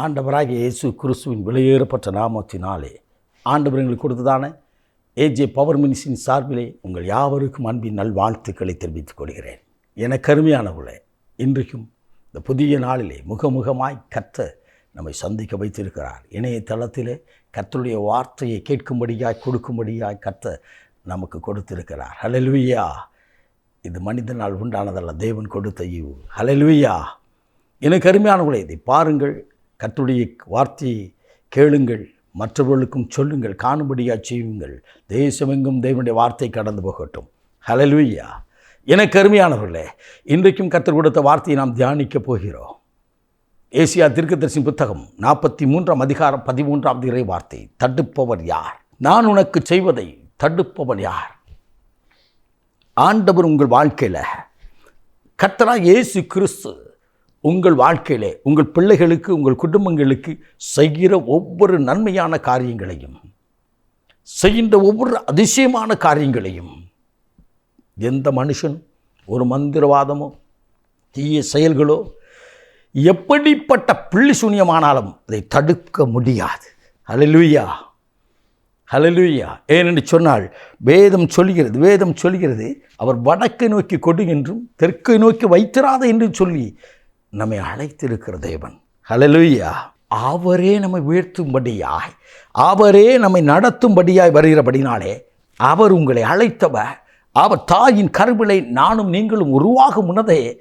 ஆண்டவராகிய இயேசு கிறிஸ்துவின் வெளியேறப்பட்ட நாமத்தினாலே ஆண்டவர் எங்களுக்கு கொடுத்ததான ஏஜே பவர் மினிஸின் சார்பிலே உங்கள் யாவருக்கும் அன்பின் நல்வாழ்த்துக்களை தெரிவித்துக் கொள்கிறேன். என கருமையானவர்களே இன்றைக்கும் இந்த புதிய நாளிலே முகமுகமாய் கத்த நம்மை சந்திக்க வைத்திருக்கிறார். இணையதளத்திலே கர்த்தருடைய வார்த்தையை கேட்கும்படியாய் கொடுக்கும்படியாய் கத்த நமக்கு கொடுத்திருக்கிறார். ஹலெல்வியா இது மனிதனால் உண்டானதல்ல தேவன் கொடுத்த ஈவு. ஹalleluya எனக்கு அருமையானவர்களே இதை பாருங்கள். கத்துடைய வார்த்தையை கேளுங்கள் மற்றவர்களுக்கும் சொல்லுங்கள் காணும்படியாக செய்யுங்கள். தேசமெங்கும் தேவனுடைய வார்த்தை கடந்து போகட்டும். ஹalleluya எனக்கு அருமையானவர்களே இன்றைக்கும் கர்த்தர் கொடுத்த வார்த்தையை நாம் தியானிக்கப் போகிறோம். ஏசியா தீர்க்கதரிசி புத்தகம் நாற்பத்தி மூன்றாம் அதிகாரம் பதிமூன்றாம் இறை வார்த்தை தடுப்பவர் யார்? நான் உனக்கு செய்வதை தடுப்பவர் யார்? ஆண்டவர் உங்கள் வாழ்க்கையில் கர்த்தரா இயேசு கிறிஸ்து உங்கள் வாழ்க்கையிலே உங்கள் பிள்ளைகளுக்கு உங்கள் குடும்பங்களுக்கு செய்கிற ஒவ்வொரு நன்மையான காரியங்களையும் செய்கின்ற ஒவ்வொரு அதிசயமான காரியங்களையும் எந்த மனுஷன் ஒரு மந்திரவாதமோ தீய செயல்களோ எப்படிப்பட்ட பிள்ளி சூன்யமானாலும் அதை தடுக்க முடியாது. ஹலலுயா ஹலலுயா ஏனென்று சொன்னால் வேதம் சொல்கிறது வேதம் சொல்கிறது அவர் வடக்கை நோக்கி கொடு என்றும் தெற்கை நோக்கி வைத்திராத என்று சொல்லி நம்மை அழைத்திருக்கிற தேவன். ஹalleluya அவரே நம்மை வீழ்த்தும்படியாய் அவரே நம்மை நடத்தும்படியாய் வருகிறபடினாலே அவர் உங்களை அழைத்தவர். அவர் தாயின் கருவிலை நானும் நீங்களும் உருவாகும் முன்னதே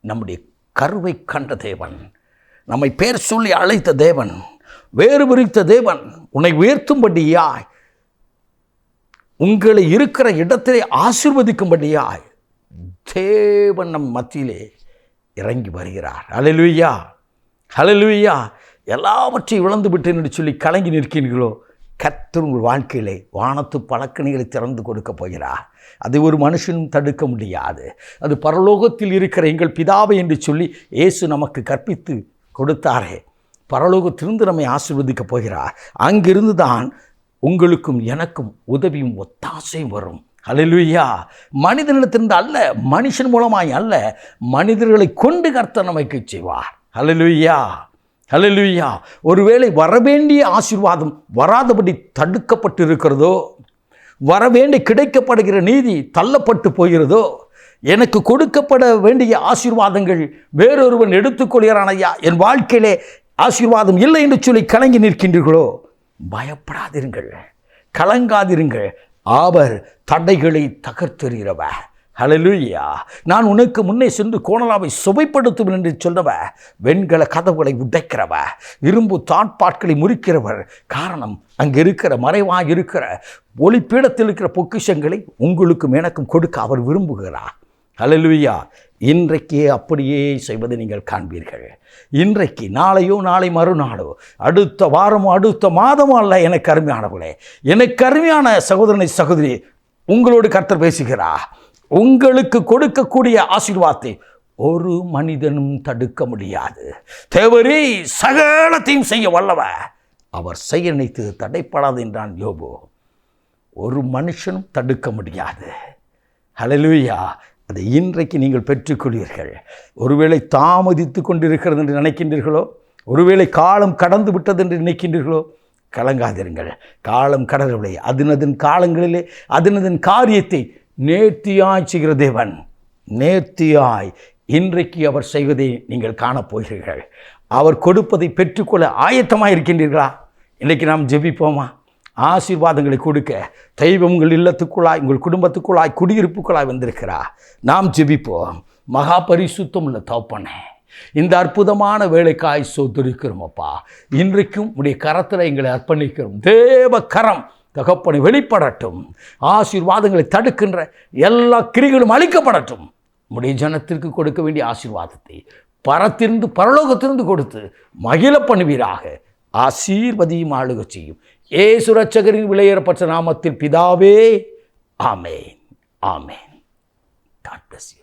நம்முடைய கருவை கண்ட தேவன். நம்மை பேர் சொல்லி அழைத்த தேவன் வேறு விரித்த தேவன் உன்னை உயர்த்தும்படியாய் உங்களை இருக்கிற இடத்திலே ஆசிர்வதிக்கும்படியாய் தேவன் நம் மத்தியிலே இறங்கி வருகிறார். ஹalleluya ஹalleluya. எல்லாவற்றையும் இழந்து விட்டேன் என்று சொல்லி கலங்கி நிற்கிறீர்களோ? கத்தர் உங்கள் வாழ்க்கையிலே வானத்து பழக்கணிகளை திறந்து கொடுக்க போகிறார். அதை ஒரு மனுஷனும் தடுக்க முடியாது. அது பரலோகத்தில் இருக்கிற எங்கள் பிதாவை என்று சொல்லி இயேசு நமக்கு கற்பித்து கொடுத்தாரே. பரலோகத்திலிருந்து நம்மை ஆசீர்வதிக்கப் போகிறார். அங்கிருந்து தான் உங்களுக்கும் எனக்கும் உதவியும் ஒத்தாசையும் வரும். அலையிலுயா மனிதனிடத்திலிருந்து அல்ல மனுஷன் மூலமாய் அல்ல மனிதர்களை கொண்டு கர்த்தர் நமக்கு செய்வார். அலையிலுயா அலையிலுயா ஒருவேளை வரவேண்டிய ஆசீர்வாதம் வராதபடி தடுக்கப்பட்டு இருக்கிறதோ வரவேண்டி கிடைக்கப்படுகிற நீதி தள்ளப்பட்டு போகிறதோ எனக்கு கொடுக்கப்பட வேண்டிய ஆசீர்வாதங்கள் வேறொருவன் எடுத்துக்கொள்கிறான் ஐயா. என் வாழ்க்கையிலே ஆசீர்வாதம் இல்லை என்று சொல்லி கலங்கி நிற்கின்றீர்களோ பயப்படாதிருங்கள் கலங்காதிருங்கள். அவர் தடைகளை தகர்த்தெறிகிறவர் ஹலலுயா நான் உனக்கு முன்னே சென்று கோணலாவை சுவைப்படுத்துவேன் என்று சொன்னவர் வெண்கல கதவுகளை உடைக்கிறவ. இரும்பு தாட்பாட்களை முறிக்கிறவர். காரணம் அங்கே இருக்கிற மறைவாக இருக்கிற ஒளிப்பீடத்தில் இருக்கிற பொக்கிஷங்களை உங்களுக்கும் எனக்கும் கொடுக்க அவர் விரும்புகிறார். ஹலலுயா இன்றைக்கே அப்படியே செய்வதை நீங்கள் காண்பீர்கள். இன்றைக்கு நாளையோ நாளை மறுநாளோ அடுத்த வாரமோ அடுத்த மாதமோ அல்ல எனக்கு அருமையானவர்களே எனக்கு அருமையான சகோதரனை சகோதரி உங்களோடு கர்த்தர் பேசுகிறா உங்களுக்கு கொடுக்கக்கூடிய ஆசீர்வாதத்தை ஒரு மனிதனும் தடுக்க முடியாது. தேவரே சகலத்தையும் செய்ய வல்லவ அவர் செய்ய நினைத்து தடைப்படாது என்றான் யோபோ. ஒரு மனுஷனும் தடுக்க முடியாது. ஹalleluya அதை இன்றைக்கு நீங்கள் பெற்றுக்கொள்வீர்கள். ஒருவேளை தாமதித்து கொண்டிருக்கிறது என்று நினைக்கின்றீர்களோ ஒருவேளை காலம் கடந்து விட்டது என்று நினைக்கின்றீர்களோ கலங்காதிருங்கள். காலம் கடலவில்லை அதனதன் காலங்களிலே அதனதன் காரியத்தை நேர்த்தியாய் செய்கிற தேவன் நேர்த்தியாய் இன்றைக்கு அவர் செய்வதை நீங்கள் காணப்போகிறீர்கள் அவர் கொடுப்பதை பெற்றுக்கொள்ள ஆயத்தமாக இருக்கின்றீர்களா இன்றைக்கு நாம் ஜெபிப்போமா? ஆசீர்வாதங்களை கொடுக்க தெய்வம் உங்கள் இல்லத்துக்குள்ளாய் உங்கள் குடும்பத்துக்குள்ளாய் குடியிருப்புக்குள்ளாய் வந்திருக்கிறா நாம் ஜெபிப்போம். மகா பரிசுத்தம் உள்ள தோப்பனே இந்த அற்புதமான வேலைக்காய் சோதரிக்கிறோமப்பா இன்றைக்கும் உடைய கரத்தில் எங்களை அர்ப்பணிக்கிறோம். தேவ கரம் தகப்பனை வெளிப்படட்டும். ஆசீர்வாதங்களை தடுக்கின்ற எல்லா கிரிகளும் அழிக்கப்படட்டும். உடைய ஜனத்திற்கு கொடுக்க வேண்டிய ஆசீர்வாதத்தை பரத்திருந்து பரலோகத்திலிருந்து கொடுத்து மகிழ பண்ணுவீராக. ஆசீர்வதியும் ஆளுக செய்யும். ஏசு ரட்சகரின் விலையேறப்பட்ட நாமத்தில் பிதாவே ஆமேன். ஆமேன். God plus